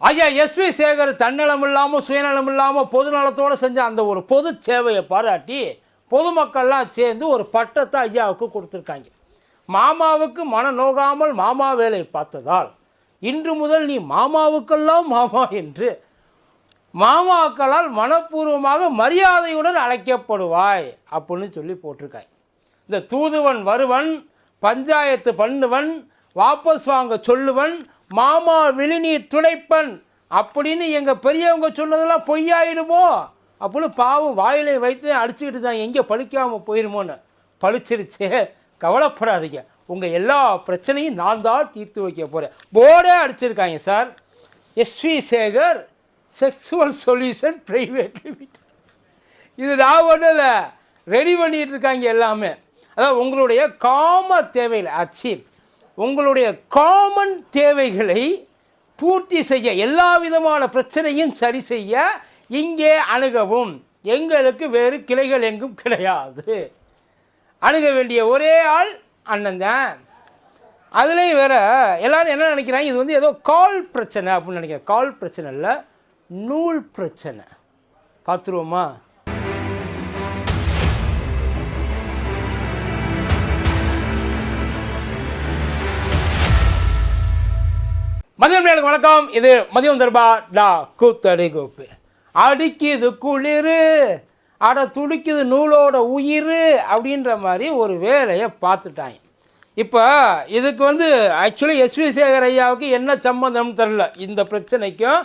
ஐயா எஸ்வி சேகர் தன்னலம் இல்லாமல் சுயநலம் இல்லாமல் பொதுநலத்தோடு செஞ்ச அந்த ஒரு பொது சேவையை பாராட்டி பொதுமக்கள்லாம் சேர்ந்து ஒரு பட்டத்தை ஐயாவுக்கு கொடுத்துருக்காங்க. மாமாவுக்கு மன நோகாமல் மாமா வேலை பார்த்ததால் இன்று முதல் நீ மாமாவுக்கெல்லாம் மாமா என்று மாமாக்களால் மனப்பூர்வமாக மரியாதையுடன் அழைக்கப்படுவாய் அப்படின்னு சொல்லி போட்டிருக்காய். இந்த தூதுவன் வருவன் பஞ்சாயத்து பண்ணுவன் வாபஸ் வாங்க சொல்லுவன் மாமா விழுநீர் துடைப்பன் அப்படின்னு எங்கள் பெரியவங்க சொன்னதெல்லாம் பொய்யாயிடுமோ? அப்படின்னு பாவம் வாயிலை வைத்து அடிச்சுக்கிட்டு தான் எங்கே பழிக்காமல் போயிருமோன்னு பழிச்சிருச்சு. கவலைப்படாதீங்க. உங்கள் எல்லா பிரச்சனையும் நான் தான் தீர்த்து வைக்க போகிறேன் போர்டே அடிச்சிருக்காங்க sir S V Sekhar sexual solution private limit இது நான் ஒன்றும் இல்லை. ரெடி பண்ணிகிட்டு இருக்காங்க எல்லாமே. அதாவது உங்களுடைய காம தேவையில் அச்சி உங்களுடைய காமன் தேவைகளை பூர்த்தி செய்ய எல்லா விதமான பிரச்சனையும் சரி செய்ய இங்கே அணுகவும். எங்களுக்கு வேறு கிளைகள் எங்கும் கிடையாது. அணுக வேண்டிய ஒரே ஆள் அண்ணன் தான். அதுலேயும் வேற எல்லாரும் என்ன நினைக்கிறாங்க? இது வந்து ஏதோ கால் பிரச்சனை அப்படின்னு நினைக்கிறேன். கால் பிரச்சனை இல்லை நூல் பிரச்சனை. பார்த்துருவோமா? மதியம் வணக்கம். இது மதியம் தர்பா டா கூத்தடி கோப்பு. அடிக்குது குளிர் அட துடிக்குது நூலோட உயிர் அப்படின்ற மாதிரி ஒரு வேலையை பார்த்துட்டாங்க. இப்போ இதுக்கு வந்து ஆக்சுவலி எஸ் வி சேகர் ஐயாவுக்கு என்ன சம்மந்தம்னு தெரில இந்த பிரச்சனைக்கும்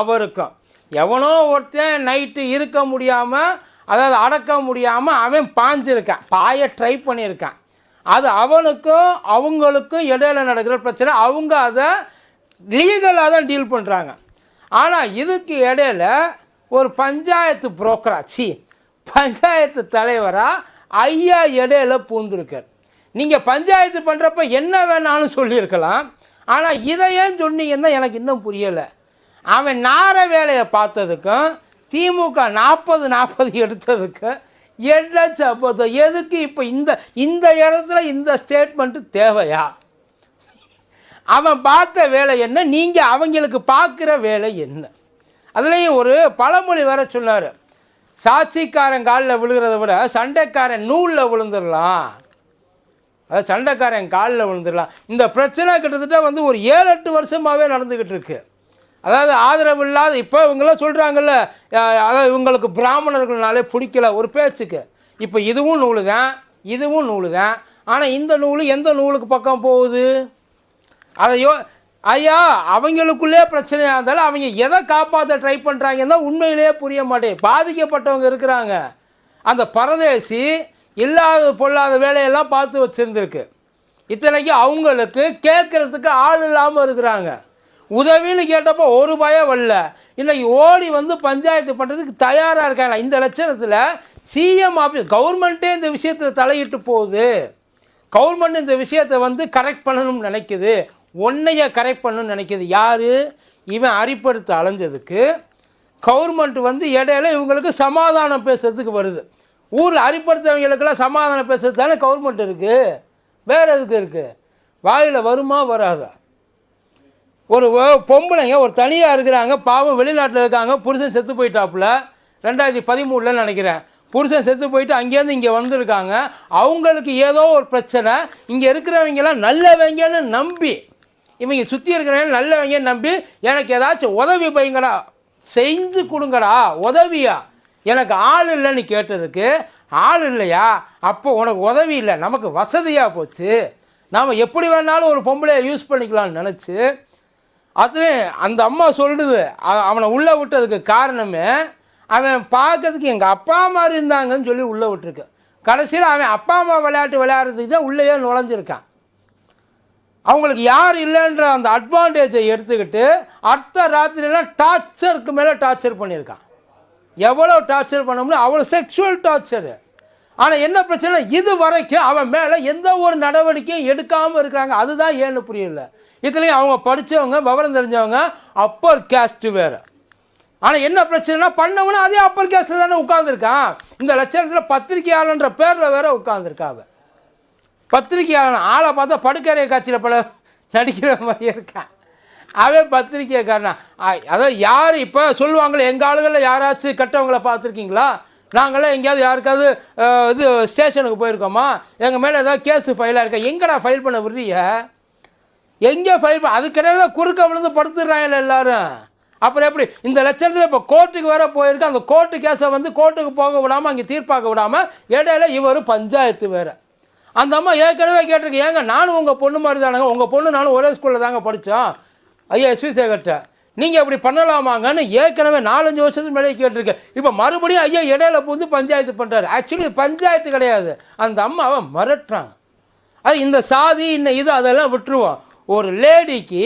அவருக்கும். எவனோ ஒருத்தன் நைட்டு இருக்க முடியாமல் அதாவது அடக்க முடியாமல் அவன் பாஞ்சிருக்கான். பாய ட்ரை பண்ணியிருக்கான் அது அவனுக்கும் அவங்களுக்கும் இடையில நடக்கிற பிரச்சனை. அவங்க அதை லீகலாக தான் டீல் பண்ணுறாங்க ஆனால் இதுக்கு இடையில ஒரு பஞ்சாயத்து புரோக்கராச்சி பஞ்சாயத்து தலைவராக ஐயா இடையில பூந்திருக்கார். நீங்கள் பஞ்சாயத்து பண்ணுறப்ப என்ன வேணாலும் சொல்லியிருக்கலாம். ஆனால் இதை ஏன் சொன்னீங்கன்னா எனக்கு இன்னும் புரியலை. அவன் நார வேலையை பார்த்ததுக்கும் திமுக நாற்பது நாற்பது எடுத்ததுக்கும் என்ன சப்போதம் எதுக்கு இப்போ இந்த இந்த இடத்துல இந்த ஸ்டேட்மெண்ட்டு தேவையா? அவன் பார்த்த வேலை என்ன? நீங்கள் அவங்களுக்கு பார்க்குற வேலை என்ன? அதுலேயும் ஒரு பழமொழி வேற சொன்னார். சாட்சிக்காரன் காலில் விழுகிறத விட சண்டைக்காரன் நூலில் விழுந்துடலாம். அதாவது சண்டைக்காரன் காலில் விழுந்துடலாம். இந்த பிரச்சனை கிட்டத்தட்ட வந்து ஒரு ஏழு எட்டு வருஷமாகவே நடந்துக்கிட்டு இருக்கு. அதாவது ஆதரவு இல்லாத இப்போ இவங்களாம் சொல்கிறாங்கல்ல அதாவது இவங்களுக்கு பிராமணர்கள்னாலே பிடிக்கல ஒரு பேச்சுக்கு. இப்போ இதுவும் நூலு தான் இதுவும் நூலு தான் ஆனால் இந்த நூல் எந்த நூலுக்கு பக்கம் போகுது? அதையோ ஐயா அவங்களுக்குள்ளே பிரச்சனையாக இருந்தாலும் அவங்க எதை காப்பாற்ற ட்ரை பண்ணுறாங்கன்னா உண்மையிலேயே புரிய மாட்டேன். பாதிக்கப்பட்டவங்க இருக்கிறாங்க. அந்த பரதேசி இல்லாத பொல்லாத வேலையெல்லாம் பார்த்து வச்சுருந்துருக்கு. இத்தனைக்கு அவங்களுக்கு கேட்குறதுக்கு ஆள் இல்லாமல் இருக்கிறாங்க. உதவின்னு கேட்டப்போ ஒரு பயம் வரல. இன்னைக்கு ஓடி வந்து பஞ்சாயத்து பண்ணுறதுக்கு தயாராக இருக்காங்க. இந்த லட்சணத்தில் சிஎம் ஆஃபீஸ் கவர்மெண்ட்டே இந்த விஷயத்தில் தலையிட்டு போகுது. கவர்மெண்ட் இந்த விஷயத்தை வந்து கரெக்ட் பண்ணணும்னு நினைக்குது. ஒன்றைய கரெக்ட் பண்ணணும்னு நினைக்கிது யார்? இவன் அரிப்படுத்த அலைஞ்சதுக்கு கவர்மெண்ட் வந்து இடையில இவங்களுக்கு சமாதானம் பேசுறதுக்கு வருது. ஊரில் அரிப்படுத்தவங்களுக்கெல்லாம் சமாதானம் பேசுறது தானே கவர்மெண்ட் இருக்குது வேறு எதுக்கு இருக்குது வாயில் வருமா வராதா? ஒரு பொம்பளைங்க ஒரு தனியாக இருக்கிறாங்க பாவம் வெளிநாட்டில் இருக்காங்க புருஷன் செத்து போயிட்டாப்புல. ரெண்டாயிரத்தி பதிமூணில் நினைக்கிறேன். புருஷன் செத்து போயிட்டு அங்கேருந்து இங்கே வந்திருக்காங்க. அவங்களுக்கு ஏதோ ஒரு பிரச்சனை. இங்கே இருக்கிறவங்கெல்லாம் நல்லவங்கன்னு நம்பி இவங்க சுற்றி இருக்கிறவங்க நல்லவங்க நம்பி எனக்கு ஏதாச்சும் உதவி பையங்கடா செஞ்சு கொடுங்கடா உதவியா? எனக்கு ஆள் இல்லைன்னு கேட்டதுக்கு ஆள் இல்லையா? அப்போ உனக்கு உதவி இல்லை நமக்கு வசதியாக போச்சு. நாம் எப்படி வேணாலும் ஒரு பொம்பளையை யூஸ் பண்ணிக்கலாம்னு நினச்சி அது அந்த அம்மா சொல்லுது அவனை உள்ளே விட்டதுக்கு காரணமே அவன் பார்க்கறதுக்கு எங்கள் அப்பா மாதிரி இருந்தாங்கன்னு சொல்லி உள்ளே விட்டுருக்கு. கடைசியில் அவன் அப்பா அம்மா விளையாட்டு விளையாடுறதுக்கு தான் உள்ளேயே நுழைஞ்சிருக்கான். அவங்களுக்கு யார் இல்லைன்ற அந்த அட்வான்டேஜை எடுத்துக்கிட்டு அடுத்த ராத்திரியெல்லாம் டார்ச்சருக்கு மேலே டார்ச்சர் பண்ணியிருக்கான். எவ்வளோ டார்ச்சர் பண்ண முடியும் அவ்வளோ செக்ஷுவல் டார்ச்சரு ஆனால் என்ன பிரச்சனை இது வரைக்கும் அவன் மேலே எந்த ஒரு நடவடிக்கையும் எடுக்காமல் இருக்கிறாங்க. அதுதான் ஏன்னு புரியல. இதுலேயும் அவங்க படித்தவங்க விவரம் தெரிஞ்சவங்க அப்பர் கேஸ்ட்டு வேறு. ஆனால் என்ன பிரச்சனைனா பண்ணவனும் அதே அப்பர் கேஸ்ட்டில் தானே உட்காந்துருக்கான் இந்த லட்சணத்தில் பத்திரிகையாளன்ற பேரில் வேற உட்காந்துருக்காங்க பத்திரிகையாளன் ஆளை பார்த்தா படுக்கறைய காட்சியில் பல நடிக்கிற மாதிரி இருக்கான் அவன் பத்திரிக்கைக்காரனா ஆ- அதாவது யார் இப்போ சொல்லுவாங்களே எங்கள் ஆளுகளில் யாராச்சும் கெட்டவங்களை பார்த்துருக்கீங்களா? நாங்களாம் எங்கேயாவது யாருக்காவது இது ஸ்டேஷனுக்கு போயிருக்கோமா? எங்கள் மேலே ஏதாவது கேஸு ஃபைலாக இருக்கா? எங்கடா ஃபைல் பண்ண விடுறீங்க? எங்கே ஃபைல் பண்ண அதுக்கிடையில தான் குறுக்க விழுந்து படுத்துடுறாங்கல்ல எல்லாரும். அப்புறம் எப்படி? இந்த லட்சத்தில் இப்போ கோர்ட்டுக்கு வேற போயிருக்கு. அந்த கோர்ட்டு கேஸை வந்து கோர்ட்டுக்கு போக விடாமல் அங்கே தீர்ப்பாக்க விடாமல் இடையில இவர் பஞ்சாயத்து வேறு. அந்த அம்மா ஏற்கனவே கேட்டிருக்கு ஏங்க நானும் உங்கள் பொண்ணு மாதிரி தானேங்க. உங்கள் பொண்ணு நானும் ஒரே ஸ்கூலில் தாங்க படித்தோம் ஐயா எஸ்வி சேகர்கிட்ட நீங்கள் இப்படி பண்ணலாமாங்கன்னு ஏற்கனவே நாலஞ்சு வருஷத்துக்கு மேலே கேட்டிருக்கேன் இப்போ மறுபடியும் ஐயா இடையில புந்து பஞ்சாயத்து பண்ணுறாரு ஆக்சுவலி பஞ்சாயத்து கிடையாது. அந்த அம்மாவை மிரட்டுறாங்க அது இந்த சாதி இன்ன இது அதெல்லாம் விட்டுருவோம். ஒரு லேடிக்கு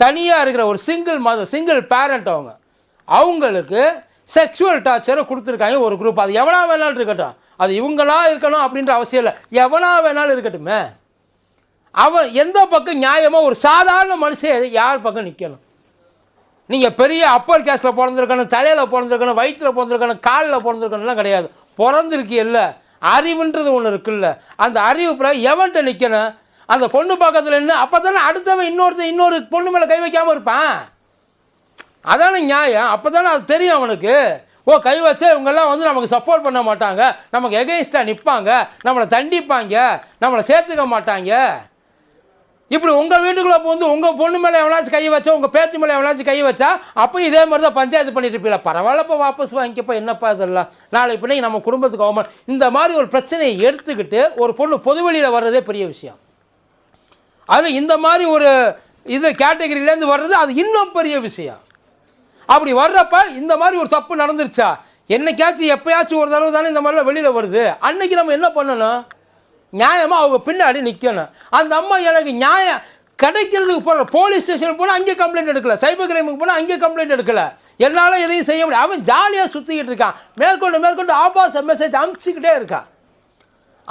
தனியாக இருக்கிற ஒரு சிங்கிள் மதர் சிங்கிள் பேரண்ட் அவங்க அவங்களுக்கு செக்ஷுவல் டார்ச்சரை கொடுத்துருக்காங்க ஒரு குரூப் அது எவ்வளோ வேணாலும் இருக்கட்டும். அது இவங்களா இருக்கணும் அப்படின்ற அவசியம் இல்லை. எவனா வேணாலும் இருக்கட்டுமே. அவன் எந்த பக்கம் நியாயமாக ஒரு சாதாரண மனுஷன் யார் பக்கம் நிற்கணும் நீங்கள் பெரிய அப்பர் கேஸில் பிறந்திருக்கணும் தலையில் பிறந்திருக்கணும் வயிற்றில் பிறந்திருக்கணும் காலில் பிறந்திருக்கணும்லாம் கிடையாது. பிறந்திருக்கு இல்லை அறிவுன்றது ஒன்று இருக்குல்ல. அந்த அறிவு எவன்கிட்ட நிற்கணும் அந்த பொண்ணு பக்கத்தில் நின்று அப்போ தானே அடுத்தவன் இன்னொருத்தன் இன்னொரு பொண்ணு மேலே கை வைக்காமல் இருப்பான். அதானே நியாயம். அப்போ தானே அது தெரியும் அவனுக்கு. ஓ கை வச்சா இவங்கெல்லாம் வந்து நமக்கு சப்போர்ட் பண்ண மாட்டாங்க. நமக்கு எகெயின்ஸ்டாக நிற்பாங்க நம்மளை தண்டிப்பாங்க. நம்மளை சேர்த்துக்க மாட்டாங்க. இப்படி உங்கள் வீட்டுக்குள்ளே வந்து உங்கள் பொண்ணு மேலே எவனாச்சும் கை வச்சா உங்கள் பேத்தி மேலே எவனாச்சும் கை வச்சா அப்போ இதே மாதிரி தான் பஞ்சாயத்து பண்ணிட்டு இருப்பீங்களா பரவாயில்லப்பா வாபஸ் வாங்கிக்கப்பா என்னப்பா இதெல்லாம்? நாளை பின்ன நம்ம குடும்பத்துக்கு அவமானம். இந்த மாதிரி ஒரு பிரச்சனையை எடுத்துக்கிட்டு ஒரு பொண்ணு பொதுவெளியில் வர்றதே பெரிய விஷயம். அது இந்த மாதிரி ஒரு இது கேட்டகரியிலேருந்து வர்றது அது இன்னும் பெரிய விஷயம். அப்படி வர்றப்ப இந்த மாதிரி ஒரு தப்பு நடந்துருச்சா? என்னைக்காச்சும் எப்பயாச்சும் ஒரு தடவை தானே இந்த மாதிரிலாம் வெளியில் வருது. அன்னைக்கு நம்ம என்ன பண்ணணும்? நியாயமாக அவங்க பின்னாடி நிற்கணும் அந்த அம்மா எனக்கு நியாயம் கிடைக்கிறதுக்கு போகிற போலீஸ் ஸ்டேஷனுக்கு போனால் அங்கே கம்ப்ளைண்ட் எடுக்கல. சைபர் கிரைமுக்கு போனால் அங்கே கம்ப்ளைண்ட் எடுக்கல. என்னால் எதையும் செய்ய முடியாது அவன் ஜாலியாக சுற்றிக்கிட்டு இருக்கான். மேற்கொண்டு மேற்கொண்டு ஆபாச மெசேஜ் அனுப்பிச்சிக்கிட்டே இருக்கான்.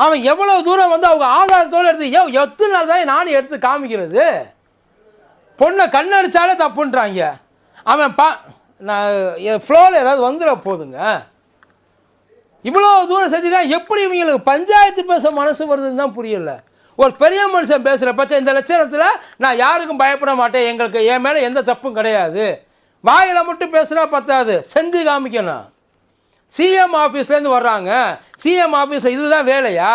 அவன் எவ்வளோ தூரம் வந்து அவங்க ஆதாரத்தோடு எடுத்து ஏ எத்தனை நாள் தான் நானும் எடுத்து காமிக்கிறது? பொண்ணை கண்ணடிச்சாலே தப்புன்றாங்க. அவன் பா நான் என் ஃப்ளோவில் ஏதாவது வந்துட போதுங்க. இவ்வளோ தூரம் செஞ்சுதான் எப்படி இவங்களுக்கு பஞ்சாயத்து பேச மனசு வருதுன்னு தான் புரியல. ஒரு பெரிய மனுஷன் பேசுகிற பட்சம் இந்த லட்சணத்தில் நான் யாருக்கும் பயப்பட மாட்டேன். எங்களுக்கு என் மேலே எந்த தப்பும் கிடையாது. வாயில் மட்டும் பேசுனா பத்தாது. செஞ்சு காமிக்கணும். சிஎம் ஆஃபீஸ்லேருந்து வர்றாங்க. சிஎம் ஆஃபீஸில் இதுதான் வேலையா?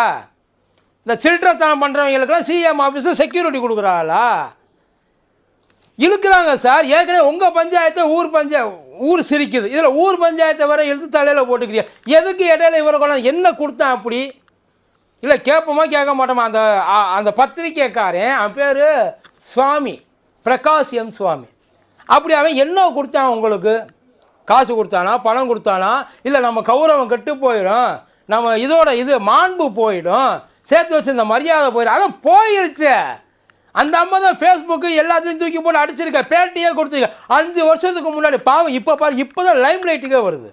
இந்த சில்ட்ரத்தனம் பண்ணுறவங்களுக்கெல்லாம் சிஎம் ஆஃபீஸில் செக்யூரிட்டி கொடுக்குறாங்களா இழுக்கிறாங்க சார். ஏற்கனவே உங்கள் பஞ்சாயத்தை ஊர் பஞ்சாயத்து ஊர் சிரிக்குது. இதில் ஊர் பஞ்சாயத்தை வர இழுத்து தலையில் போட்டுக்கிறியா? எதுக்கு இடையில இவரை கொண்டாந்து என்ன கொடுத்தான் அப்படி? இல்லை கேட்போமா கேட்க மாட்டோமா? அந்த அந்த பத்திரிக்கைக்காரன் அவன் பேர் சுவாமி. பிரகாஷ் எம். சுவாமி. அப்படி அவன் என்ன கொடுத்தான் உங்களுக்கு? காசு கொடுத்தானா? பணம் கொடுத்தானா? இல்லை நம்ம கௌரவம் கெட்டு போயிடும். நம்ம இதோட இது மாண்பு போயிடும். சேர்த்து வச்சிருந்த மரியாதை போயிடும். அதான் போயிடுச்சு அந்த அம்மா தான் ஃபேஸ்புக்கு எல்லாத்தையும் தூக்கி போட்டு அடிச்சிருக்க பேட்டியாக கொடுத்துருக்க. அஞ்சு வருஷத்துக்கு முன்னாடி பாவம் இப்போ பாரு இப்போ தான் லைம் லைட்டுக்கே வருது.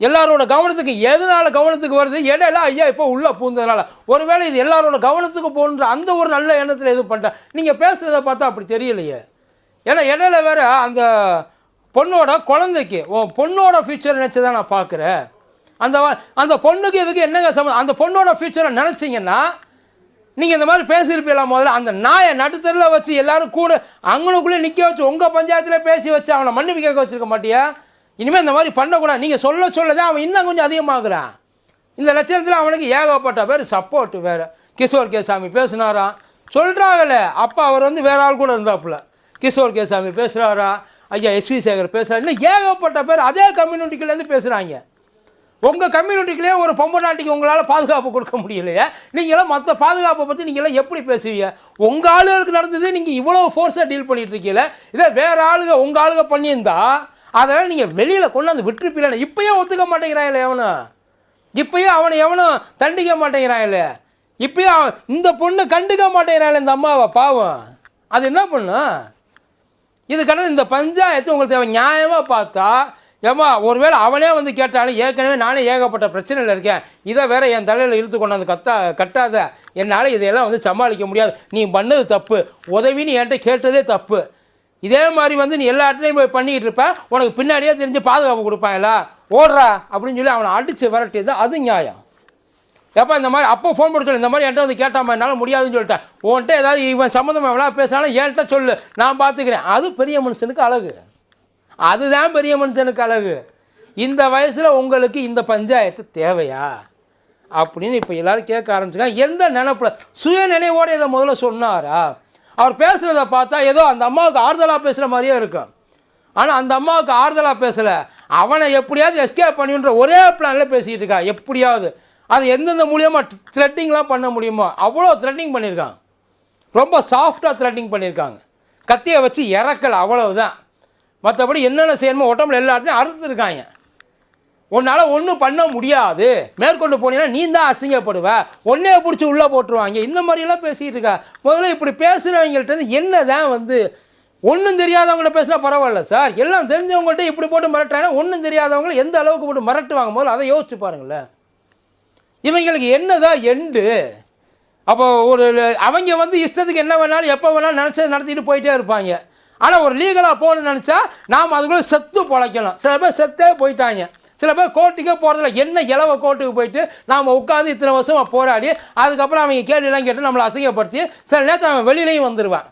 எல்லாரோட கவனத்துக்கு எதனால கவனத்துக்கு வருது? இடையில ஐயா இப்போ உள்ளே பூந்ததுனால ஒருவேளை இது எல்லாரோட கவனத்துக்கு போகணுன்ற அந்த ஒரு நல்ல எண்ணத்தில் எதுவும் பண்ணிட்டேன் நீங்கள் பேசுகிறத பார்த்தா அப்படி தெரியலையே. ஏன்னா இடையில வேறு அந்த பொண்ணோட குழந்தைக்கு உன் பொண்ணோட ஃபியூச்சர் நினச்சி தான் நான் பார்க்குறேன். அந்த அந்த பொண்ணுக்கு இதுக்கு என்னங்க சம்மந்தம் அந்த பொண்ணோட ஃபியூச்சரை நினச்சிங்கன்னா நீங்கள் இந்த மாதிரி பேசியிருப்பீங்களா முதல்ல? அந்த நாயை நடுத்தரில் வச்சு எல்லாரும் கூட அங்கனுக்குள்ளே நிற்க வச்சு உங்கள் பஞ்சாயத்தில் பேசி வச்சு அவனை மன்னிப்பு கேட்க வச்சுருக்க மாட்டியா? இனிமேல் இந்த மாதிரி பண்ணக்கூடாது. நீங்கள் சொல்ல சொல்ல தான் அவன் இன்னும் கொஞ்சம் அதிகமாகிறான். இந்த லட்சணத்தில் அவனுக்கு ஏகப்பட்ட பேர் சப்போர்ட் வேறு. கிஷோர் கேசாமி பேசினாராம் சொல்கிறாங்களே அப்போ அவர் வந்து வேற ஆள் கூட இருந்தாப்புல. கிஷோர் கேசாமி பேசுகிறாரா ஐயா எஸ்வி சேகர் பேசுகிறாரு இன்னும் ஏகப்பட்ட பேர் அதே கம்யூனிட்டிக்கிலேருந்து பேசுகிறாங்க உங்கள் கம்யூனிட்டிக்குள்ளே ஒரு பொம்பநாட்டிக்கு உங்களால் பாதுகாப்பு கொடுக்க முடியலையே. நீங்களாம் மற்ற பாதுகாப்பை பற்றி நீங்களாம் எப்படி பேசுவீங்க? உங்கள் ஆளுகளுக்கு நடந்தது நீங்கள் இவ்வளோ ஃபோர்ஸாக டீல் பண்ணிட்டு இருக்கீங்களே இதே வேறு ஆளுங்க உங்கள் ஆளுங்க பண்ணியிருந்தா அதெல்லாம் நீங்கள் வெளியில் கொண்டாந்து விட்டுருப்பீங்களே இப்போயே ஒத்துக்க மாட்டேங்கிறாயில்ல எவனும். இப்போயே அவனை எவனும் தண்டிக்க மாட்டேங்கிறாயில்ல. இப்போயே அவன் இந்த பொண்ணு கண்டுக்க மாட்டேங்கிறாயில்ல இந்த அம்மாவை பாவம். அது என்ன பண்ணும் இது இந்த பஞ்சாயத்து உங்களுக்கு தேவை. நியாயமாக பார்த்தா ஏம்மா ஒருவேளை அவனே வந்து கேட்டாலும் ஏற்கனவே நானே ஏகப்பட்ட பிரச்சனையில் இருக்கேன். இதை வேற என் தலையில் இழுத்து கொண்டாந்து கத்தா கட்டாத. என்னால் இதையெல்லாம் வந்து சமாளிக்க முடியாது. நீ பண்ணது தப்பு. உதவின்னு என்கிட்ட கேட்டதே தப்பு. இதே மாதிரி வந்து நீ எல்லா இடத்துலையும் போய் பண்ணிக்கிட்டு இருப்ப. உனக்கு பின்னாடியே தெரிஞ்சு பாதுகாப்பு கொடுப்பாங்களா ஓடுறா அப்படின்னு சொல்லி அவனை அடித்து விரட்டியது அது நியாயம். எப்போ இந்த மாதிரி அப்போ ஃபோன் பண்ணி இந்த மாதிரி என்கிட்ட வந்து கேட்டாமா என்னால் முடியாதுன்னு சொல்லிட்டேன். உன்கிட்ட ஏதாவது இவன் சம்மந்தமாக எவ்வளோ பேசினாலும் என்கிட்ட சொல்லு. நான் பார்த்துக்கிறேன் அது பெரிய மனுஷனுக்கு அழகு. அதுதான் பெரிய மனுஷனுக்கு அழகு. இந்த வயசில் உங்களுக்கு இந்த பஞ்சாயத்து தேவையா? அப்படின்னு இப்போ எல்லோரும் கேட்க ஆரம்பிச்சுக்காங்க எந்த நினைப்பில்? சுய நினைவோடு இதை முதல்ல சொன்னாரா? அவர் பேசுகிறத பார்த்தா ஏதோ அந்த அம்மாவுக்கு ஆறுதலாக பேசுகிற மாதிரியே இருக்கும். ஆனால் அந்த அம்மாவுக்கு ஆறுதலாக பேசலை. அவனை எப்படியாவது எஸ்கேப் பண்ணின்ற ஒரே பிளானில் பேசிக்கிட்டு இருக்கா. எப்படியாவது. அது எந்தெந்த மூலியமாக த்ரெட்டிங்லாம் பண்ண முடியுமோ அவ்வளோ த்ரெட்டிங் பண்ணியிருக்கான். ரொம்ப சாஃப்டாக த்ரெட்டிங் பண்ணியிருக்காங்க. கத்தியை வச்சு இறக்கலை அவ்வளவுதான். மற்றபடி என்னென்ன செய்யணுமோ உடம்புல எல்லாத்தையும் அறுத்துருக்காங்க. உன்னால் ஒன்றும் பண்ண முடியாது. மேற்கொண்டு போனீங்கன்னா நீ தான் அசிங்கப்படுவ. ஒன்னே பிடிச்சி உள்ளே போட்டுருவாங்க. இந்த மாதிரிலாம் பேசிகிட்டு இருக்கா. முதல்ல இப்படி பேசுகிறவங்கள்ட்ட இருந்து என்ன தான் வந்து ஒன்றும் தெரியாதவங்கள்ட்ட பேசினா பரவாயில்ல சார். எல்லாம் தெரிஞ்சவங்கள்ட்ட இப்படி போட்டு மிரட்டுறாங்கன்னா ஒன்றும் தெரியாதவங்களை எந்த அளவுக்கு போட்டு மிரட்டுவாங்க? முதல்ல அதை யோசிச்சு பாருங்களேன். இவங்களுக்கு என்னதான் எண்டு அப்போ ஒரு அவங்க வந்து இஷ்டத்துக்கு என்ன வேணாலும் எப்போ வேணாலும் நினச்சது நடத்திட்டு போயிட்டே இருப்பாங்க. ஆனால் ஒரு லீகலாக போகணும்னு நினச்சா நாம் அதுக்குள்ளே செத்து பொழைக்கலாம் சில பேர் செத்தே போயிட்டாங்க. சில பேர் கோர்ட்டுக்கே போகிறதில்ல என்ன இலவ கோர்ட்டுக்கு போயிட்டு நாம் உட்காந்து இத்தனை வருஷமாக போராடி அதுக்கப்புறம் அவங்க கேள்வியெல்லாம் கேட்டு நம்மளை அசிங்கப்படுத்தி சில நேரத்தில் அவன் வெளியிலையும் வந்துடுவான்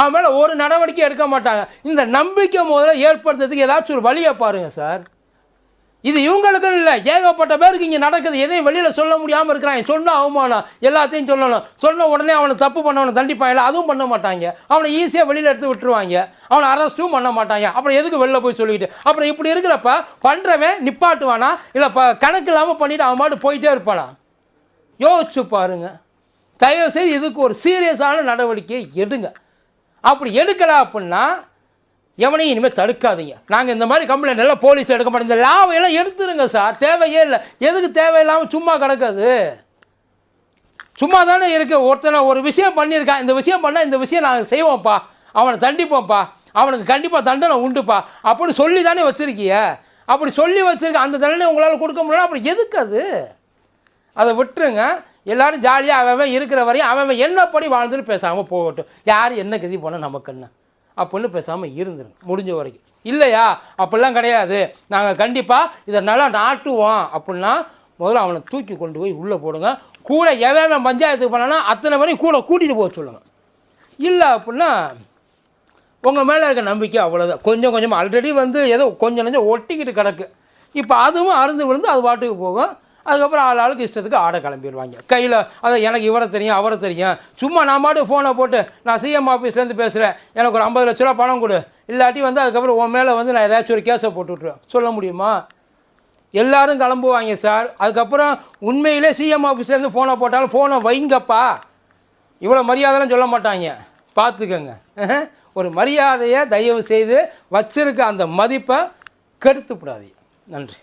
அவன் மேலே ஒரு நடவடிக்கை எடுக்க மாட்டாங்க. இந்த நம்பிக்கை முதல்ல ஏற்படுத்துறதுக்கு ஏதாச்சும் ஒரு வழியை பாருங்கள் சார். இது இவங்களுக்கு இல்லை. ஏகப்பட்ட பேருக்கு இங்கே நடக்குது. எதையும் வெளியில் சொல்ல முடியாமல் இருக்கிறான் சொன்ன அவமானம் எல்லாத்தையும் சொல்லணும். சொன்ன உடனே அவனை தப்பு பண்ணவனை தண்டிப்பாங்கள அதுவும் பண்ண மாட்டாங்க. அவனை ஈஸியாக வெளியில் எடுத்து விட்டுருவாங்க. அவனை அரெஸ்ட்டும் பண்ண மாட்டாங்க. அப்புறம் எதுக்கு வெளில போய் சொல்லிக்கிட்டு? அப்புறம் இப்படி இருக்கிறப்ப பண்ணுறவன் நிப்பாட்டுவானா? இல்லை ப கணக்கு இல்லாமல் பண்ணிவிட்டு அவன் மாட்டு போயிட்டே இருப்பானா? யோசிச்சு பாருங்க. தயவுசெய்து இதுக்கு ஒரு சீரியஸான நடவடிக்கை எடுங்க. அப்படி எடுக்கலை அப்படின்னா எவனையும் இனிமேல் தடுக்காதீங்க. நாங்கள் இந்த மாதிரி கம்ப்ளைண்ட் எல்லாம் போலீஸ் எடுக்க மாட்டோம். இந்த லாவையெல்லாம் எடுத்துருங்க சார் தேவையே இல்லை. எதுக்கு தேவையில்லாமல் சும்மா கிடக்காது? சும்மா தானே இருக்குது ஒருத்தனை ஒரு விஷயம் பண்ணியிருக்கான் இந்த விஷயம் பண்ணால் இந்த விஷயம் நாங்கள் செய்வோம்ப்பா. அவனை தண்டிப்போம்ப்பா. அவனுக்கு கண்டிப்பாக தண்டனை உண்டுப்பா. அப்படின்னு சொல்லி தானே வச்சுருக்கிய? அப்படி சொல்லி வச்சுருக்க அந்த தண்டனை உங்களால் கொடுக்க முடியல. அப்படி எதுக்கு அது? அதை விட்டுருங்க. எல்லோரும் ஜாலியாக அவன் அவன் இருக்கிற வரையும் அவன் அவன் என்னப்படி வாழ்ந்துட்டு பேசாமல் போகட்டும். யார் என்ன கதி போனால் நமக்கு என்ன? அப்படின்னு பேசாமல் இருந்துருங்க. முடிஞ்ச வரைக்கும். இல்லையா? அப்படிலாம் கிடையாது. நாங்கள் கண்டிப்பாக இதை நல்லா நாட்டுவோம் அப்படின்னா முதல்ல அவனை தூக்கி கொண்டு போய் உள்ளே போடுங்க. கூட எவன் பஞ்சாயத்துக்கு போனானா அத்தனை வரையும் கூட கூட்டிகிட்டு போக சொல்லுங்கள் இல்லை அப்படின்னா உங்கள் மேலே இருக்க நம்பிக்கை அவ்வளோதான் கொஞ்சம் கொஞ்சமாக ஆல்ரெடி வந்து ஏதோ கொஞ்சம் கொஞ்சம் ஒட்டிக்கிட்டு கிடக்கு. இப்போ அதுவும் அருந்து விழுந்து அது பாட்டுக்கு போகும். அதுக்கப்புறம் ஆள் ஆளுக்கு இஷ்டத்துக்கு ஆட கிளம்பிடுவாங்க கையில் அதை எனக்கு இவரை தெரியும் அவரை தெரியும். சும்மா நான் மாட்டு ஃபோனை போட்டு நான் சிஎம் ஆஃபீஸ்லேருந்து பேசுகிறேன் எனக்கு ஒரு ஐம்பது லட்ச ரூபா பணம் கொடு. இல்லாட்டி வந்து அதுக்கப்புறம் உன் மேலே வந்து நான் ஏதாச்சும் ஒரு கேஸை போட்டுவிட்ருவேன் சொல்ல முடியுமா? எல்லாரும் கிளம்புவாங்க சார் அதுக்கப்புறம் உண்மையிலே சிஎம் ஆஃபீஸ்லேருந்து ஃபோனை போட்டாலும் ஃபோனை வைங்கப்பா. இவ்வளோ மரியாதைலாம் சொல்ல மாட்டாங்க. பார்த்துக்கங்க ஒரு மரியாதையை தயவு செய்து வச்சிருக்க அந்த மதிப்பை கெடுத்துப்படாதீங்க நன்றி.